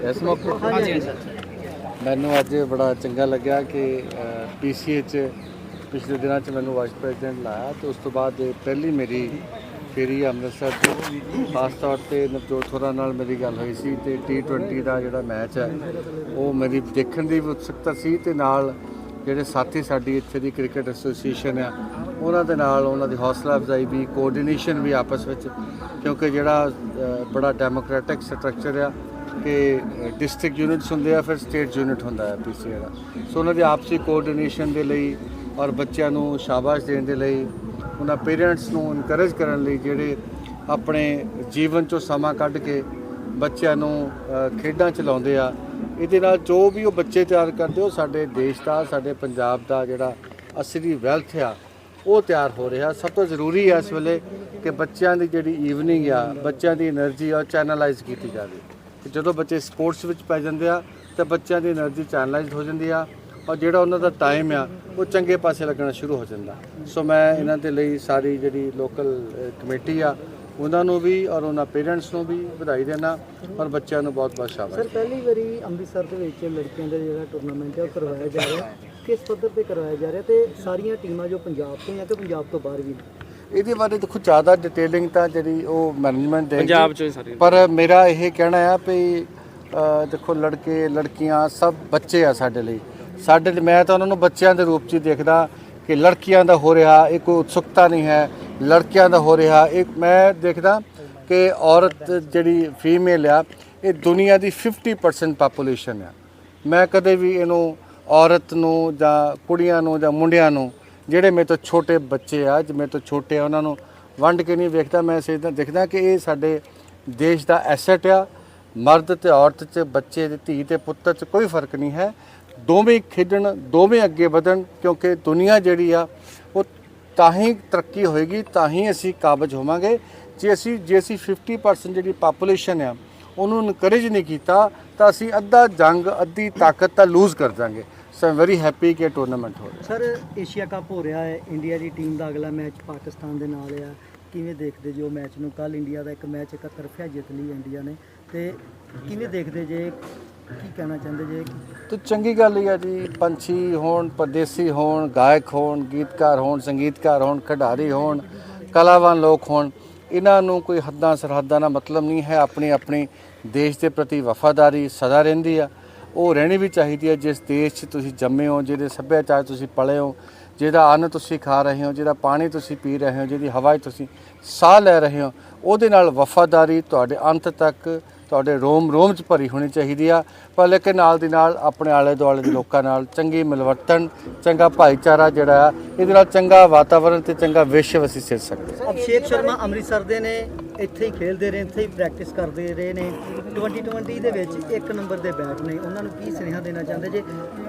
ਇਸ ਮੌਕੇ ਤੇ? ਹਾਂਜੀ ਹਾਂਜੀ ਮੈਨੂੰ ਅੱਜ ਬੜਾ ਚੰਗਾ ਲੱਗਿਆ ਕਿ ਪੀਸੀਏ ਚ ਪਿਛਲੇ ਦਿਨਾਂ ਚ ਮੈਨੂੰ ਵਾਈਸ ਪ੍ਰੈਜ਼ੀਡੈਂਟ ਲਾਇਆ ਤੇ ਉਸ ਤੋਂ ਬਾਅਦ ਇਹ ਪਹਿਲੀ ਮੇਰੀ ਫੇਰੀ ਅੰਮ੍ਰਿਤਸਰ ਦੀ ਖਾਸ ਤੌਰ ਤੇ ਨਵਜੋਤ ਹੋਰਾਂ ਨਾਲ ਮੇਰੀ ਗੱਲ ਹੋਈ ਸੀ ਤੇ T20 ਦਾ ਜਿਹੜਾ ਮੈਚ ਹੈ ਉਹ ਮੇਰੀ ਦੇਖਣ ਦੀ ਉਤਸੁਕਤਾ ਸੀ ਤੇ ਨਾਲ ਜਿਹੜੇ ਸਾਥੀ ਸਾਡੀ ਇੱਥੇ ਦੀ ਕ੍ਰਿਕਟ ਐਸੋਸੀਏਸ਼ਨ ਆ ਉਹਨਾਂ ਦੇ ਨਾਲ ਉਹਨਾਂ ਦੀ ਹੌਸਲਾ ਅਫਜ਼ਾਈ ਵੀ ਕੋਆਰਡੀਨੇਸ਼ਨ ਵੀ ਆਪਸ ਵਿੱਚ ਕਿਉਂਕਿ ਜਿਹੜਾ ਬੜਾ ਡੈਮੋਕ੍ਰੈਟਿਕ ਸਟਰਕਚਰ ਆ ਕਿ ਡਿਸਟ੍ਰਿਕਟ ਯੂਨਿਟਸ ਹੁੰਦੇ ਆ, ਫਿਰ ਸਟੇਟ ਯੂਨਿਟ ਹੁੰਦਾ ਹੈ ਪੀਸੀਏ ਦਾ। ਸੋ ਉਹਨਾਂ ਦੀ ਆਪਸੀ ਕੋਆਰਡੀਨੇਸ਼ਨ ਦੇ ਲਈ ਔਰ ਬੱਚਿਆਂ ਨੂੰ ਸ਼ਾਬਾਸ਼ ਦੇਣ ਦੇ ਲਈ ਉਹਨਾਂ ਪੇਰੈਂਟਸ ਨੂੰ ਇਨਕਰੇਜ ਕਰਨ ਲਈ ਜਿਹੜੇ ਆਪਣੇ ਜੀਵਨ ਚੋਂ ਸਮਾਂ ਕੱਢ ਕੇ ਬੱਚਿਆਂ ਨੂੰ ਖੇਡਾਂ ਚਲਾਉਂਦੇ ਆ, ਇਹਦੇ ਨਾਲ ਜੋ ਵੀ ਉਹ ਬੱਚੇ ਤਿਆਰ ਕਰਦੇ, ਉਹ ਸਾਡੇ ਦੇਸ਼ ਦਾ, ਸਾਡੇ ਪੰਜਾਬ ਦਾ ਜਿਹੜਾ ਅਸਲੀ ਵੈਲਥ ਆ, ਉਹ ਤਿਆਰ ਹੋ ਰਿਹਾ। ਸਭ ਤੋਂ ਜ਼ਰੂਰੀ ਹੈ ਇਸ ਵੇਲੇ ਕਿ ਬੱਚਿਆਂ ਦੀ ਜਿਹੜੀ ਈਵਨਿੰਗ ਆ, ਬੱਚਿਆਂ ਦੀ એનર્ਜੀ ਆ ਚੈਨਲਾਈਜ਼ ਕੀਤੀ ਜਾਵੇ। ਜਦੋਂ ਬੱਚੇ ਸਪੋਰਟਸ ਵਿੱਚ ਪੈ ਜਾਂਦੇ ਆ, ਤਾਂ ਬੱਚਿਆਂ ਦੀ એનર્ਜੀ ਚੈਨਲਾਈਜ਼ ਹੋ ਜਾਂਦੀ ਆ ਔਰ ਜਿਹੜਾ ਉਹਨਾਂ ਦਾ ਟਾਈਮ ਆ, ਉਹ ਚੰਗੇ ਪਾਸੇ ਲੱਗਣਾ ਸ਼ੁਰੂ ਹੋ ਜਾਂਦਾ। ਸੋ ਮੈਂ ਇਹਨਾਂ ਦੇ ਲਈ ਸਾਰੀ ਜਿਹੜੀ ਲੋਕਲ ਕਮੇਟੀ ਆ, ਉਹਨਾਂ ਨੂੰ ਵੀ ਔਰ ਉਹਨਾਂ ਪੇਰੈਂਟਸ ਨੂੰ ਵੀ ਵਧਾਈ ਦੇਣਾ ਔਰ ਬੱਚਿਆਂ ਨੂੰ ਬਹੁਤ ਬਹੁਤ ਸ਼ਾਬਾਸ਼। ਸਰ ਪਹਿਲੀ ਵਾਰੀ ਅੰਮ੍ਰਿਤਸਰ ਦੇ ਵਿੱਚ ਲੜਕੀਆਂ ਦਾ ਜਿਹੜਾ ਟੂਰਨਾਮੈਂਟ ਆ, ਉਹ ਕਰਵਾਇਆ ਜਾ ਰਿਹਾ। ਕਿਸ ਪੱਧਰ ਤੇ ਕਰਵਾਇਆ ਜਾ ਰਿਹਾ ਤੇ ਸਾਰੀਆਂ ਟੀਮਾਂ ਜੋ ਪੰਜਾਬ ਤੋਂ ਆ ਕਿ ਪੰਜਾਬ ਤੋਂ ਬਾਹਰ ਵੀ ਨੇ? ਇਹਦੇ ਬਾਰੇ ਦੇਖੋ ਜ਼ਿਆਦਾ ਡਿਟੇਲਿੰਗ ਤਾਂ ਜਿਹੜੀ ਉਹ ਮੈਨੇਜਮੈਂਟ ਦੇਗੀ। ਪੰਜਾਬ ਚੋਂ ਸਾਰੀ। ਪਰ ਮੇਰਾ ਇਹ ਕਹਿਣਾ ਆ ਵੀ ਅ, ਦੇਖੋ ਲੜਕੇ ਲੜਕੀਆਂ ਸਭ ਬੱਚੇ ਆ ਸਾਡੇ ਲਈ। ਸਾਡੇ ਲਈ ਮੈਂ ਤਾਂ ਉਹਨਾਂ ਨੂੰ ਬੱਚਿਆਂ ਦੇ ਰੂਪ 'ਚ ਹੀ ਦੇਖਦਾ ਕਿ ਲੜਕੀਆਂ ਦਾ ਹੋ ਰਿਹਾ ਇਹ ਕੋਈ ਉਤਸੁਕਤਾ ਨਹੀਂ ਹੈ। ਲੜਕਿਆਂ ਦਾ ਹੋ ਰਿਹਾ ਇੱਕ ਮੈਂ ਦੇਖਦਾ ਕਿ ਔਰਤ ਜਿਹੜੀ ਫੀਮੇਲ ਆ ਇਹ ਦੁਨੀਆ ਦੀ 50% ਪਾਪੂਲੇਸ਼ਨ ਆ। ਮੈਂ ਕਦੇ ਵੀ ਇਹਨੂੰ ਔਰਤ ਨੂੰ ਜਾਂ ਕੁੜੀਆਂ ਨੂੰ ਜਾਂ ਮੁੰਡਿਆਂ ਨੂੰ ਜਿਹੜੇ ਮੇਰੇ ਤੋਂ ਛੋਟੇ ਬੱਚੇ ਆ ਜਿਵੇਂ ਤੋਂ ਛੋਟੇ ਆ, ਉਹਨਾਂ ਨੂੰ ਵੰਡ ਕੇ ਨਹੀਂ ਵੇਖਦਾ। ਮੈਂ ਸਿੱਧਾ ਦੇਖਦਾ ਕਿ ਇਹ ਸਾਡੇ ਦੇਸ਼ ਦਾ ਐਸੈਟ ਆ। ਮਰਦ ਤੇ ਔਰਤ 'ਚ, ਬੱਚੇ ਦੇ ਧੀ ਤੇ ਪੁੱਤਰ 'ਚ ਕੋਈ ਫ਼ਰਕ ਨਹੀਂ ਹੈ। ਦੋਵੇਂ ਖੇਡਣ, ਦੋਵੇਂ ਅੱਗੇ ਵਧਣ, ਕਿਉਂਕਿ ਦੁਨੀਆ ਜਿਹੜੀ ਆ, ਉਹ ਤਾਂ ਹੀ ਤਰੱਕੀ ਹੋਏਗੀ, ਤਾਂ ਹੀ ਅਸੀਂ ਕਾਬਜ ਹੋਵਾਂਗੇ। ਜੇ ਅਸੀਂ ਜੇ ਅਸੀਂ 50% ਜਿਹੜੀ ਪਾਪੂਲੇਸ਼ਨ ਆ, ਉਹਨੂੰ ਇਨਕਰੇਜ ਨਹੀਂ ਕੀਤਾ, ਤਾਂ ਅਸੀਂ ਅੱਧਾ ਜੰਗ, ਅੱਧੀ ਤਾਕਤ ਤਾਂ ਲੂਜ਼ ਕਰ ਜਾਾਂਗੇ ਸੋ ਆਮ ਵੈਰੀ ਹੈਪੀ ਕਿ ਟੂਰਨਾਮੈਂਟ ਹੋ ਰਿਹਾ ਸਰ ਏਸ਼ੀਆ ਕੱਪ ਹੋ ਰਿਹਾ ਹੈ ਇੰਡੀਆ ਦੀ ਟੀਮ ਦਾ ਅਗਲਾ ਮੈਚ ਪਾਕਿਸਤਾਨ ਦੇ ਨਾਲ ਆ। ਕਿਵੇਂ ਦੇਖਦੇ ਜੀ ਉਹ ਮੈਚ ਨੂੰ? ਕੱਲ ਇੰਡੀਆ ਦਾ ਇੱਕ ਮੈਚ ਇੱਕ ਤਰਫਾ ਜਿੱਤ ਲਈ ਇੰਡੀਆ ਨੇ। ਤੇ ਕਿਵੇਂ ਦੇਖਦੇ ਜੇ? ਕੀ ਕਹਿਣਾ ਚਾਹੁੰਦੇ ਜੇ? ਤੇ ਚੰਗੀ ਗੱਲ ਹੀ ਆ ਜੀ ਪੰਛੀ ਹੋਣ ਪਰਦੇਸੀ ਹੋਣ ਗਾਇਕ ਹੋਣ ਗੀਤਕਾਰ ਹੋਣ ਸੰਗੀਤਕਾਰ ਹੋਣ ਖਿਡਾਰੀ ਹੋਣ ਕਲਾਵਾਨ ਲੋਕ ਹੋਣ ਇਹਨਾਂ ਨੂੰ ਕੋਈ ਹੱਦਾਂ ਸਰਹੱਦਾਂ ਦਾ ਮਤਲਬ ਨਹੀਂ ਹੈ ਆਪਣੀ ਆਪਣੀ ਦੇਸ਼ ਦੇ ਪ੍ਰਤੀ ਵਫਾਦਾਰੀ ਸਦਾ ਰਹਿੰਦੀ ਆ ਉਹ ਰਹਿਣੀ ਵੀ ਚਾਹੀਦੀ ਹੈ ਜਿਸ ਦੇਸ਼ 'ਚ ਤੁਸੀਂ ਜੰਮੇ ਹੋ, ਜਿਹਦੇ ਸੱਭਿਆਚਾਰ ਤੁਸੀਂ ਪਲੇ ਹੋ, ਜਿਹਦਾ ਅੰਨ ਤੁਸੀਂ ਖਾ ਰਹੇ ਹੋ, ਜਿਹਦਾ ਪਾਣੀ ਤੁਸੀਂ ਪੀ ਰਹੇ ਹੋ, ਜਿਹਦੀ ਹਵਾ 'ਚ ਤੁਸੀਂ ਸਾਹ ਲੈ ਰਹੇ ਹੋ, ਉਹਦੇ ਨਾਲ ਵਫਾਦਾਰੀ ਤੁਹਾਡੇ ਅੰਤ ਤੱਕ ਤੁਹਾਡੇ ਰੋਮ ਰੋਮ 'ਚ ਭਰੀ ਹੋਣੀ ਚਾਹੀਦੀ ਆ ਪਰ ਲੇਕਿਨ ਨਾਲ ਦੀ ਨਾਲ ਆਪਣੇ ਆਲੇ ਦੁਆਲੇ ਦੇ ਲੋਕਾਂ ਨਾਲ ਚੰਗੀ ਮਿਲਵਰਤਨ, ਚੰਗਾ ਭਾਈਚਾਰਾ ਜਿਹੜਾ ਆ, ਇਹਦੇ ਨਾਲ ਚੰਗਾ ਵਾਤਾਵਰਣ ਤੇ ਚੰਗਾ ਵਿਸ਼ਵ ਅਸੀਂ ਸਿਰ ਸਕਦੇ ਹਾਂ। ਅਭਿਸ਼ੇਕ ਸ਼ਰਮਾ ਅੰਮ੍ਰਿਤਸਰ ਦੇ ਨੇ ਇੱਥੇ ਹੀ ਖੇਡਦੇ ਰਹੇ, ਇੱਥੇ ਹੀ ਪ੍ਰੈਕਟਿਸ ਕਰਦੇ ਰਹੇ ਨੇ। 2020 ਦੇ ਵਿੱਚ ਇੱਕ ਨੰਬਰ ਦੇ ਬੈਟ ਨੇ। ਉਹਨਾਂ ਨੂੰ ਕੀ ਸੁਨੇਹਾ ਦੇਣਾ ਚਾਹੁੰਦੇ ਜੇ?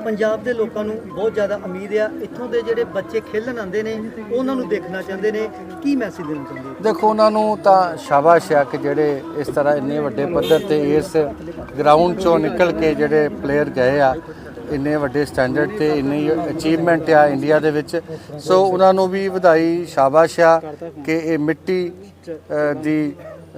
ਪੰਜਾਬ ਦੇ ਲੋਕਾਂ ਨੂੰ ਬਹੁਤ ਜ਼ਿਆਦਾ ਉਮੀਦ ਆ। ਇੱਥੋਂ ਦੇ ਜਿਹੜੇ ਬੱਚੇ ਖੇਲਣ ਆਉਂਦੇ ਨੇ, ਉਹਨਾਂ ਨੂੰ ਦੇਖਣਾ ਚਾਹੁੰਦੇ ਨੇ। ਕੀ ਮੈਸੇਜ ਦੇਣਾ ਚਾਹੁੰਦੇ ਦੇਖੋ, ਉਹਨਾਂ ਨੂੰ ਤਾਂ ਸ਼ਾਬਾਸ਼ ਆ ਕਿ ਜਿਹੜੇ ਇਸ ਤਰ੍ਹਾਂ ਇੰਨੇ ਵੱਡੇ ਪੱਧਰ ਤੇ ਇਸ ਗਰਾਊਂਡ ਚੋਂ ਨਿਕਲ ਕੇ ਜਿਹੜੇ ਪਲੇਅਰ ਗਏ ਆ। ਇੰਨੇ ਵੱਡੇ ਸਟੈਂਡਰਡ ਤੇ ਇੰਨੀ ਅਚੀਵਮੈਂਟ ਆ ਇੰਡੀਆ ਦੇ ਵਿੱਚ। ਸੋ ਉਹਨਾਂ ਨੂੰ ਵੀ ਵਧਾਈ, ਸ਼ਾਬਾਸ਼ ਆ ਕਿ ਇਹ ਮਿੱਟੀ ਦੀ,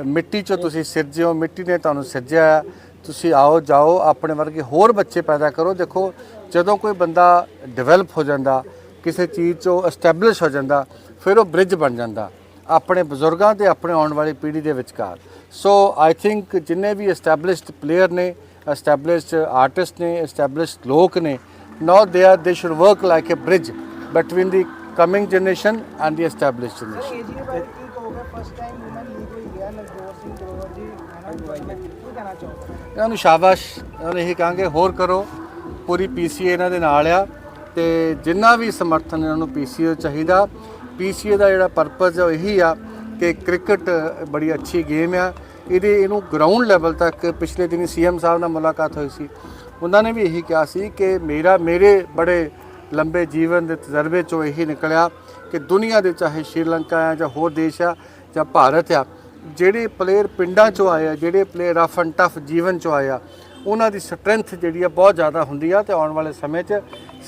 ਮਿੱਟੀ ਚੋਂ ਤੁਸੀਂ ਸਿਰਜੇ ਹੋ ਮਿੱਟੀ ਨੇ ਤੁਹਾਨੂੰ ਸਿਰਜਿਆ ਆ। ਤੁਸੀਂ ਆਓ, ਜਾਓ, ਆਪਣੇ ਵਰਗੇ ਹੋਰ ਬੱਚੇ ਪੈਦਾ ਕਰੋ। ਦੇਖੋ, ਜਦੋਂ ਕੋਈ ਬੰਦਾ ਡਿਵੈਲਪ ਹੋ ਜਾਂਦਾ, ਕਿਸੇ ਚੀਜ਼ 'ਚੋਂ ਐਸਟੈਬਲਿਸ਼ ਹੋ ਜਾਂਦਾ, ਫਿਰ ਉਹ ਬ੍ਰਿਜ ਬਣ ਜਾਂਦਾ, ਆਪਣੇ ਬਜ਼ੁਰਗਾਂ ਤੇ ਆਪਣੇ ਆਉਣ ਵਾਲੀ ਪੀੜ੍ਹੀ ਦੇ ਵਿਚਕਾਰ। ਸੋ ਆਈ ਥਿੰਕ ਜਿੰਨੇ ਵੀ ਐਸਟੈਬਲਿਸ਼ਡ ਪਲੇਅਰ ਨੇ ਐਸਟੈਬਲਿਸ਼ਡ ਆਰਟਿਸਟ ਨੇ ਐਸਟੈਬਲਿਸ਼ਡ ਲੋਕ ਨੇ now they should work like a bridge between the coming generation and the ਨਾ ਚਾਹੋਗੇ ਇਹਨਾਂ ਨੂੰ ਸ਼ਾਬਾਸ਼ ਇਹਨਾਂ ਨੂੰ ਇਹ ਕਹਾਂਗੇ ਹੋਰ ਕਰੋ ਪੂਰੀ ਪੀਸੀਏ ਇਹਨਾਂ ਦੇ ਨਾਲ ਆ ਤੇ ਜਿੰਨਾ ਵੀ ਸਮਰਥਨ ਇਹਨਾਂ ਨੂੰ ਪੀਸੀਏ ਚਾਹੀਦਾ ਪੀਸੀਏ ਦਾ ਜਿਹੜਾ ਪਰਪਸ ਹੈ ਉਹ ਇਹੀ ਆ ਕਿ ਕ੍ਰਿਕਟ ਬੜੀ ਅੱਛੀ ਗੇਮ ਆ ਇਹਦੇ ਇਹਨੂੰ ਗਰਾਊਂਡ ਲੈਵਲ ਤੱਕ ਪਿਛਲੇ ਦਿਨੀ ਸੀਐਮ ਸਾਹਿਬ ਨਾਲ ਮੁਲਾਕਾਤ ਹੋਈ ਸੀ। ਉਹਨਾਂ ਨੇ ਵੀ ਇਹੀ ਕਿਹਾ ਸੀ ਕਿ ਮੇਰਾ, ਮੇਰੇ ਬੜੇ ਲੰਬੇ ਜੀਵਨ ਦੇ ਤਜਰਬੇ ਚੋਂ ਇਹੀ ਨਿਕਲਿਆ ਕਿ ਦੁਨੀਆ ਦੇ ਚਾਹੇ ਸ਼੍ਰੀਲੰਕਾ ਆ ਜਾਂ ਹੋਰ ਦੇਸ਼ ਆ ਜਾਂ ਭਾਰਤ ਆ, ਜਿਹੜੇ ਪਲੇਅਰ ਪਿੰਡਾਂ ਚੋਂ ਆਏ ਆ, ਜਿਹੜੇ ਪਲੇਅਰ ਰਫ ਐਂਡ ਟਫ ਜੀਵਨ ਚੋਂ ਆਏ ਆ, ਉਹਨਾਂ ਦੀ ਸਟਰੈਂਥ ਜਿਹੜੀ ਆ ਬਹੁਤ ਜ਼ਿਆਦਾ ਹੁੰਦੀ ਆ ਤੇ ਆਉਣ ਵਾਲੇ ਸਮੇਂ 'ਚ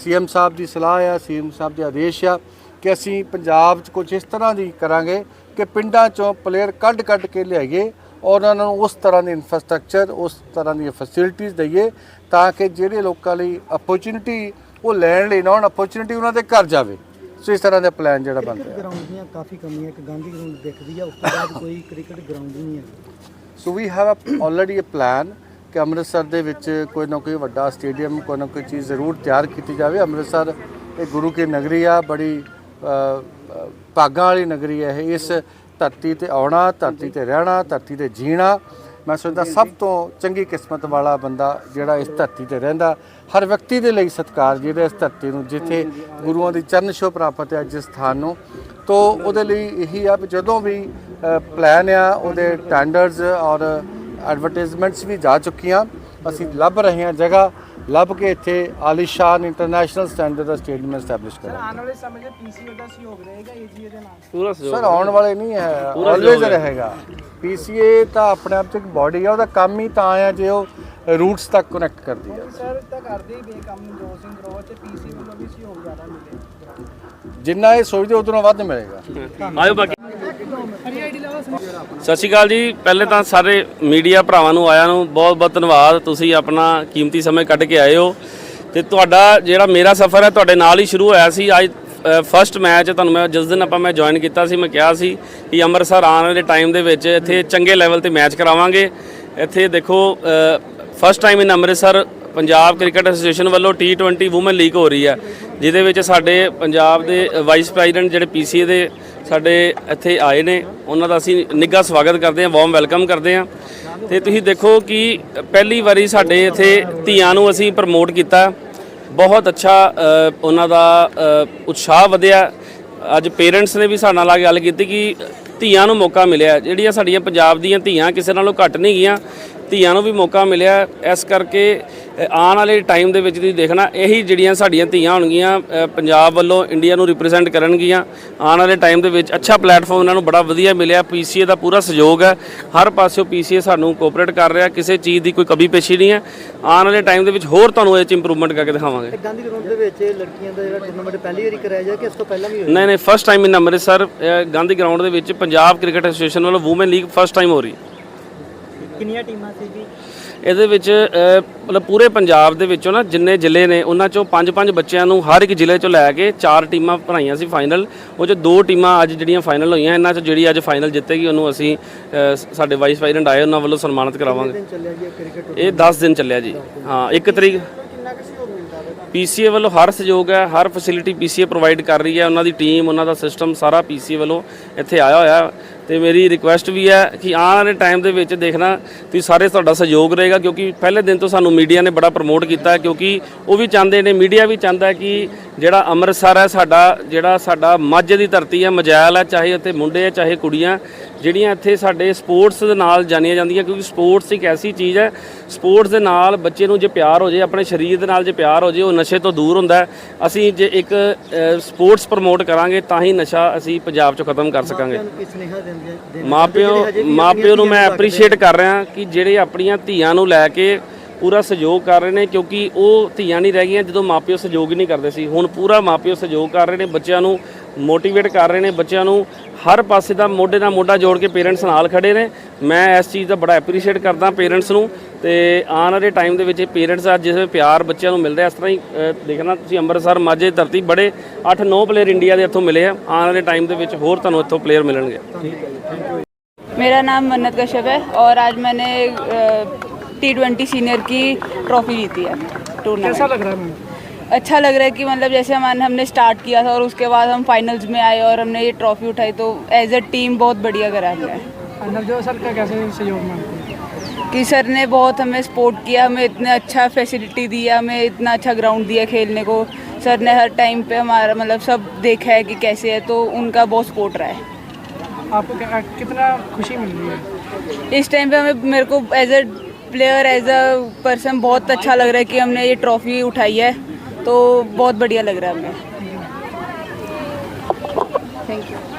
ਸੀਐਮ ਸਾਹਿਬ ਦੀ ਸਲਾਹ ਆ, ਸੀਐਮ ਸਾਹਿਬ ਦੇ ਆਦੇਸ਼ ਆ ਕਿ ਅਸੀਂ ਪੰਜਾਬ 'ਚ ਕੁਝ ਇਸ ਤਰ੍ਹਾਂ ਦੀ ਕਰਾਂਗੇ ਕਿ ਪਿੰਡਾਂ ਚੋਂ ਪਲੇਅਰ ਕੱਢ ਕੱਢ ਕੇ ਲਿਆਈਏ ਔਰ ਉਹਨਾਂ ਨੂੰ ਉਸ ਤਰ੍ਹਾਂ ਦੀ ਇਨਫਰਾਸਟ੍ਰਕਚਰ ਉਸ ਤਰ੍ਹਾਂ ਦੀਆਂ ਫੈਸਿਲਿਟੀਆਂ ਦਈਏ ਤਾਂ ਕਿ ਜਿਹੜੇ ਲੋਕਾਂ ਲਈ ਅਪਰਚੂਨਿਟੀ ਉਹ ਲੈਣ ਲਈ ਨਾ ਹੁਣ ਅਪਰਚੂਨਿਟੀ ਉਹਨਾਂ ਦੇ ਘਰ ਜਾਵੇ। ਸੋ ਇਸ ਤਰ੍ਹਾਂ ਦਾ ਪਲਾਨ ਜਿਹੜਾ ਬਣ ਰਿਹਾ। ਗਰਾਊਂਡ ਦੀਆਂ ਕਾਫੀ ਕਮੀਆਂ ਇੱਕ ਗਾਂਧੀ ਗਰਾਊਂਡ ਦਿਖਦੀ ਆ ਉਸ ਤੋਂ ਬਾਅਦ ਕੋਈ ਕ੍ਰਿਕਟ ਗਰਾਊਂਡ ਨਹੀਂ ਹੈ। So we have already a plan ਕਿ ਅੰਮ੍ਰਿਤਸਰ ਦੇ ਵਿੱਚ ਕੋਈ ਨਾ ਕੋਈ ਵੱਡਾ ਸਟੇਡੀਅਮ ਕੋਈ ਨਾ ਕੋਈ ਚੀਜ਼ ਜ਼ਰੂਰ ਤਿਆਰ ਕੀਤੀ ਜਾਵੇ। ਅੰਮ੍ਰਿਤਸਰ ਇਹ ਗੁਰੂ ਕੀ ਨਗਰੀ ਆ ਬੜੀ ਭਾਗਾਂ ਵਾਲੀ ਨਗਰੀ ਹੈ ਇਸ ਧਰਤੀ ਤੇ ਆਉਣਾ, ਧਰਤੀ ਤੇ ਰਹਿਣਾ, ਧਰਤੀ ਤੇ ਜੀਣਾ। ਮੈਂ ਸੋਚਦਾ ਸਭ ਤੋਂ ਚੰਗੀ ਕਿਸਮਤ ਵਾਲਾ ਬੰਦਾ ਜਿਹੜਾ ਇਸ ਧਰਤੀ ਤੇ ਰਹਿੰਦਾ, ਹਰ ਵਿਅਕਤੀ ਦੇ ਲਈ ਸਤਿਕਾਰ ਜਿਹੜਾ ਇਸ ਧਰਤੀ ਨੂੰ, ਜਿੱਥੇ ਗੁਰੂਆਂ ਦੀ ਚਰਨ ਛੋਹ ਪ੍ਰਾਪਤ ਹੈ ਜਿਸ ਸਥਾਨ ਨੂੰ। ਤੋ ਉਹਦੇ ਲਈ ਇਹੀ ਆ ਵੀ ਜਦੋਂ ਵੀ ਪਲਾਨ ਆ, ਉਹਦੇ ਟੈਂਡਰਸ ਔਰ ਐਡਵਰਟਾਈਜ਼ਮੈਂਟਸ ਵੀ ਜਾ ਚੁੱਕੀਆਂ। ਅਸੀਂ ਲੱਭ ਰਹੇ ਹਾਂ ਜਗ੍ਹਾ। ਲੱਭ ਕੇ ਇੱਥੇ ਆਲੀਸ਼ਾਨ ਇੰਟਰਨੈਸ਼ਨਲ ਸਟੈਂਡਰਡ ਦਾ ਸਟੇਡੀਅਮ ਐਸਟੈਬਲਿਸ਼ ਕਰਾਂਗੇ। ਆਉਣ ਵਾਲੇ ਸਮੇਂ 'ਚ ਪੀਸੀਓ ਦਾ ਸਹਿਯੋਗ ਰਹੇਗਾ ਏਜੀਏ ਦੇ ਨਾਲ? ਸਰ ਆਉਣ ਵਾਲੇ ਨਹੀਂ ਹੈ ਆਲਵੇਜ਼ ਰਹੇਗਾ। ਪੀਸੀਏ ਤਾਂ ਆਪਣੇ ਆਪ ਚ ਇੱਕ ਬਾਡੀ ਆ ਉਹਦਾ ਕੰਮ ਹੀ ਤਾਂ ਆ ਜੇ ਉਹ ਰੂਟਸ ਤੱਕ ਕਨੈਕਟ ਕਰਦੀ ਆ। ਸਰ ਤਾਂ ਕਰਦੇ ਹੀ ਪਏ ਕੰਮ ਨਵਜੋਤ ਸਿੰਘ ਗਰੋਵਰ ਤੇ ਪੀਸੀ ਵੱਲੋਂ ਵੀ ਸਹਿਯੋਗ ਜ਼ਿਆਦਾ ਮਿਲੇ ਜਿੰਨਾ ਇਹ ਸੋਚਦੇ ਉਦੋਂ ਵੱਧ ਮਿਲੇਗਾ। ਆਇਓ ਬਾਕੀ। ਸਤਿ ਸ਼੍ਰੀ ਅਕਾਲ ਜੀ। ਪਹਿਲੇ ਤਾਂ ਸਾਰੇ ਮੀਡੀਆ ਭਰਾਵਾਂ ਨੂੰ, ਆਇਆਂ ਨੂੰ ਬਹੁਤ ਬਹੁਤ ਧੰਨਵਾਦ। ਤੁਸੀਂ ਆਪਣਾ ਕੀਮਤੀ ਸਮੇਂ ਕੱਢ ਕੇ ਆਏ ਹੋ। ਤੇ ਤੁਹਾਡਾ ਜਿਹੜਾ ਮੇਰਾ ਸਫ਼ਰ ਹੈ, ਤੁਹਾਡੇ ਨਾਲ ਹੀ ਸ਼ੁਰੂ ਹੋਇਆ ਸੀ। ਅੱਜ ਫਰਸਟ ਮੈਚ ਤੁਹਾਨੂੰ ਮੈਂ, ਜਿਸ ਦਿਨ ਆਪਾਂ ਮੈਂ ਜੁਆਇਨ ਕੀਤਾ ਸੀ, ਮੈਂ ਕਿਹਾ ਸੀ ਕਿ ਅੰਮ੍ਰਿਤਸਰ ਆਉਣ ਵਾਲੇ ਟਾਈਮ ਦੇ ਵਿੱਚ ਇੱਥੇ ਚੰਗੇ ਲੈਵਲ ਤੇ ਮੈਚ ਕਰਾਵਾਂਗੇ। ਇੱਥੇ ਦੇਖੋ first time in Amritsar Punjab cricket association ਵੱਲੋਂ T20 ਔਮਨ ਲੀਗ ਹੋ ਰਹੀ ਹੈ, ਜਿਹਦੇ ਵਿੱਚ ਸਾਡੇ ਪੰਜਾਬ ਦੇ ਵਾਈਸ ਪ੍ਰੈਜ਼ੀਡੈਂਟ ਜਿਹੜੇ ਪੀਸੀਏ ਦੇ ਸਾਡੇ ਇੱਥੇ ਆਏ ਨੇ, ਉਹਨਾਂ ਦਾ ਅਸੀਂ ਨਿੱਘਾ ਸਵਾਗਤ ਕਰਦੇ ਹਾਂ ਵਾਰਮ ਵੈਲਕਮ ਕਰਦੇ ਹਾਂ। ਤੇ ਤੁਸੀਂ ਦੇਖੋ ਕਿ ਪਹਿਲੀ ਵਾਰੀ ਸਾਡੇ ਇੱਥੇ ਧੀਆਂ ਨੂੰ ਅਸੀਂ ਪ੍ਰਮੋਟ ਕੀਤਾ। ਬਹੁਤ ਅੱਛਾ ਉਹਨਾਂ ਦਾ ਉਤਸ਼ਾਹ ਵਧਿਆ। ਅੱਜ ਪੇਰੈਂਟਸ ਨੇ ਵੀ ਸਾਡੇ ਨਾਲ ਗੱਲ ਕੀਤੀ ਕਿ ਧੀਆਂ ਨੂੰ ਮੌਕਾ ਮਿਲਿਆ। ਜਿਹੜੀਆਂ ਸਾਡੀਆਂ ਪੰਜਾਬ ਦੀਆਂ ਧੀਆਂ ਕਿਸੇ ਨਾਲੋਂ ਘੱਟ ਨਹੀਂ ਗਈਆਂ ਧੀਆਂ ਨੂੰ ਵੀ ਮੌਕਾ ਮਿਲਿਆ। ਇਸ ਕਰਕੇ ਆਉਣ ਵਾਲੇ ਟਾਈਮ ਦੇ ਵਿੱਚ ਤੁਸੀਂ ਦੇਖਣਾ ਇਹੀ ਜਿਹੜੀਆਂ ਸਾਡੀਆਂ ਧੀਆਂ ਹੋਣਗੀਆਂ ਪੰਜਾਬ ਵੱਲੋਂ ਇੰਡੀਆ ਨੂੰ ਰਿਪਰੈਜ਼ੈਂਟ ਕਰਨਗੀਆਂ। ਆਉਣ ਵਾਲੇ ਟਾਈਮ ਦੇ ਵਿੱਚ ਅੱਛਾ ਪਲੇਟਫਾਰਮ ਇਹਨਾਂ ਨੂੰ ਬੜਾ ਵਧੀਆ ਮਿਲਿਆ। ਪੀਸੀਏ ਦਾ ਪੂਰਾ ਸਹਿਯੋਗ ਹੈ। ਹਰ ਪਾਸਿਓਂ ਪੀਸੀਏ ਸਾਨੂੰ ਕੋਆਪਰੇਟ ਕਰ ਰਿਹਾ। ਕਿਸੇ ਚੀਜ਼ ਦੀ ਕੋਈ ਕਮੀ ਪੇਸ਼ੀ ਨਹੀਂ ਹੈ। ਆਉਣ ਵਾਲੇ ਟਾਈਮ ਦੇ ਵਿੱਚ ਹੋਰ ਤੁਹਾਨੂੰ ਇਹ ਚ ਇੰਪਰੂਵਮੈਂਟ ਕਰਕੇ ਦਿਖਾਵਾਂਗੇ। ਗਾਂਧੀ ਗਰਾਊਂਡ ਦੇ ਵਿੱਚ ਲੜਕੀਆਂ ਦਾ ਜਿਹੜਾ ਟੂਰਨਾਮੈਂਟ ਪਹਿਲੀ ਵਾਰੀ ਕਰਾਇਆ ਜਾ ਕਿ ਇਸ ਤੋਂ ਪਹਿਲਾਂ ਵੀ ਹੋਇਆ? ਨਹੀਂ ਨਹੀਂ first time in Amritsar Gandhi ground ਦੇ ਵਿੱਚ ਪੰਜਾਬ ਕ੍ਰਿਕਟ ਐਸੋਸੀਏਸ਼ਨ ਵੱਲੋਂ ਔਮਨ ਲੀਗ ਫਸਟ ਟਾਈਮ ਹੋ ਰਹੀ। ਹੈ ਕਿੰਨੀਆਂ ਟੀਮਾਂ ਸੀ ਜੀ? ਇਹਦੇ ਵਿੱਚ ਮਤਲਬ ਪੂਰੇ ਪੰਜਾਬ ਦੇ ਵਿੱਚੋਂ ਨਾ ਜਿੰਨੇ ਜ਼ਿਲ੍ਹੇ ਨੇ ਉਹਨਾਂ ਚੋਂ ਪੰਜ ਪੰਜ ਬੱਚਿਆਂ ਨੂੰ ਹਰ ਇੱਕ ਜ਼ਿਲ੍ਹੇ ਚੋਂ ਲੈ ਕੇ ਚਾਰ ਟੀਮਾਂ ਬਣਾਈਆਂ ਸੀ ਫਾਈਨਲ। ਉਹ 'ਚ ਦੋ ਟੀਮਾਂ ਅੱਜ ਜਿਹੜੀਆਂ ਫਾਈਨਲ ਹੋਈਆਂ ਇਹਨਾਂ 'ਚ ਜਿਹੜੀ ਅੱਜ ਫਾਈਨਲ ਜਿੱਤੇਗੀ ਉਹਨੂੰ ਅਸੀਂ ਸਾਡੇ ਵਾਈਸ ਪ੍ਰੈਜ਼ੀਡੈਂਟ ਆਏ ਉਹਨਾਂ ਵੱਲੋਂ ਸਨਮਾਨਿਤ ਕਰਾਵਾਂਗੇ। ਦਿਨ ਚੱਲਿਆ ਜੀ ਕ੍ਰਿਕਟ ਇਹ 10 ਦਿਨ ਚੱਲਿਆ ਜੀ। ਹਾਂ 1 ਤਰੀਕ ਪੀਸੀਏ ਵੱਲੋਂ ਹਰ ਸਹਿਯੋਗ ਹੈ ਹਰ ਫੈਸਿਲਿਟੀ ਪੀਸੀਏ ਪ੍ਰੋਵਾਈਡ ਕਰ ਰਹੀ ਹੈ ਉਹਨਾਂ ਦੀ ਟੀਮ ਉਹਨਾਂ ਦਾ ਸਿਸਟਮ ਸਾਰਾ ਪੀਸੀਏ ਵੱਲੋਂ ਇੱਥੇ ਆਇਆ ਹੋਇਆ। ਹੈ। ਤੇ ਮੇਰੀ ਰਿਕੁਐਸਟ ਵੀ ਹੈ ਕਿ ਆਉਣ ਵਾਲੇ ਟਾਈਮ ਦੇ ਵਿੱਚ ਦੇਖਣਾ ਤੁਸੀਂ ਸਾਰੇ ਤੁਹਾਡਾ ਸਹਿਯੋਗ ਰਹੇਗਾ, ਕਿਉਂਕਿ ਪਹਿਲੇ ਦਿਨ ਤੋਂ ਸਾਨੂੰ ਮੀਡੀਆ ਨੇ ਬੜਾ ਪ੍ਰਮੋਟ ਕੀਤਾ ਕਿਉਂਕਿ ਉਹ ਵੀ ਚਾਹੁੰਦੇ ਨੇ ਮੀਡੀਆ ਵੀ ਚਾਹੁੰਦਾ ਹੈ ਕਿ ਜਿਹੜਾ ਅੰਮ੍ਰਿਤਸਰ ਹੈ, ਸਾਡਾ, ਜਿਹੜਾ ਸਾਡਾ ਮਾਝੇ ਦੀ ਧਰਤੀ ਹੈ ਮਜੈਲ ਹੈ, ਚਾਹੇ ਇੱਥੇ ਮੁੰਡੇ ਹੈ, ਚਾਹੇ ਕੁੜੀਆਂ, ਜਿਹੜੀਆਂ ਇੱਥੇ ਸਾਡੇ ਸਪੋਰਟਸ ਦੇ ਨਾਲ ਜਾਣੀਆਂ ਜਾਂਦੀਆਂ, ਕਿਉਂਕਿ ਸਪੋਰਟਸ ਇੱਕ ਐਸੀ ਚੀਜ਼ ਹੈ ਸਪੋਰਟਸ ਦੇ ਨਾਲ ਬੱਚੇ ਨੂੰ ਜੇ ਪਿਆਰ ਹੋ ਜੇ ਆਪਣੇ ਸਰੀਰ ਦੇ ਨਾਲ ਜੇ ਪਿਆਰ ਹੋ ਜੇ ਉਹ ਨਸ਼ੇ ਤੋਂ ਦੂਰ ਹੁੰਦਾ ਹੈ। ਅਸੀਂ ਜੇ ਇੱਕ ਸਪੋਰਟਸ ਪ੍ਰਮੋਟ ਕਰਾਂਗੇ ਤਾਂ ਹੀ ਨਸ਼ਾ ਅਸੀਂ ਪੰਜਾਬ 'ਚੋਂ ਖਤਮ ਕਰ ਸਕਾਂਗੇ। ਮਾਪਿਓ ਮਾਪਿਓ ਨੂੰ ਮੈਂ ਐਪਰੀਸ਼ੀਏਟ ਕਰ ਰਿਹਾ ਕਿ ਜਿਹੜੇ ਆਪਣੀਆਂ ਧੀਆਂ ਨੂੰ ਲੈ ਕੇ ਪੂਰਾ ਸਹਿਯੋਗ ਕਰ ਰਹੇ ਨੇ ਕਿਉਂਕਿ ਉਹ ਧੀਆਂ ਨਹੀਂ ਰਹਿ ਗਈਆਂ ਜਦੋਂ ਮਾਪਿਓ ਸਹਿਯੋਗ ਹੀ ਨਹੀਂ ਕਰਦੇ ਸੀ। ਹੁਣ ਪੂਰਾ ਮਾਪਿਓ ਸਹਿਯੋਗ ਕਰ ਰਹੇ ਨੇ ਬੱਚਿਆਂ ਨੂੰ ਮੋਟੀਵੇਟ ਕਰ ਰਹੇ ਨੇ ਬੱਚਿਆਂ ਨੂੰ ਹਰ ਪਾਸੇ ਦਾ ਮੋਢੇ ਨਾਲ ਮੋਢਾ ਜੋੜ ਕੇ ਪੇਰੈਂਟਸ ਨਾਲ ਖੜੇ ਨੇ ਮੈਂ ਇਸ ਚੀਜ਼ ਦਾ ਬੜਾ ਐਪਰੀਸ਼ੀਏਟ ਕਰਦਾ ਪੇਰੈਂਟਸ ਨੂੰ ਤੇ ਆਉਣ ਵਾਲੇ ਟਾਈਮ ਦੇ ਵਿੱਚ ਇਹ ਪੇਰੈਂਟਸ ਅੱਜ ਜਿਵੇਂ ਪਿਆਰ ਬੱਚਿਆਂ ਨੂੰ ਮਿਲ ਰਿਹਾ ਇਸ ਤਰ੍ਹਾਂ ਹੀ ਅ, ਦੇਖਣਾ ਤੁਸੀਂ ਅੰਮ੍ਰਿਤਸਰ ਮਾਝੇ ਦੀ ਧਰਤੀ ਬੜੇ 8-9 ਪਲੇਅਰ ਇੰਡੀਆ ਦੇ ਇੱਥੋਂ ਮਿਲੇ ਆ ਆਉਣ ਵਾਲੇ ਟਾਈਮ ਦੇ ਵਿੱਚ ਹੋਰ ਤੁਹਾਨੂੰ ਇੱਥੋਂ ਪਲੇਅਰ ਮਿਲਣਗੇ मेरा नाम मन्नत कश्यप है और आज मैंने टी ट्वेंटी सीनियर की ट्रॉफी जीती है टूर्नामेंट कैसा लग रहा है अच्छा लग रहा है कि मतलब जैसे हमारे हमने स्टार्ट किया था और उसके बाद हम फाइनल्स में आए और हमने ये ट्रॉफी उठाई तो एज अ टीम बहुत बढ़िया करा है। नवजोत सर का कैसे सहयोग मानते कि सर ने बहुत हमें सपोर्ट किया हमें इतना अच्छा फैसिलिटी दिया हमें इतना अच्छा ग्राउंड दिया खेलने को। सर ने हर टाइम पे हमारा मतलब सब देखा है कि कैसे है तो उनका बहुत सपोर्ट रहा है। आपको कितना खुशी मिल रही है? इस टाइम पे हमें मेरे को as a player as a person बहुत अच्छा लग रहा है कि हमने ये ट्रॉफी उठाई है। तो बहुत बढ़िया लग रहा है हमें थैंक यू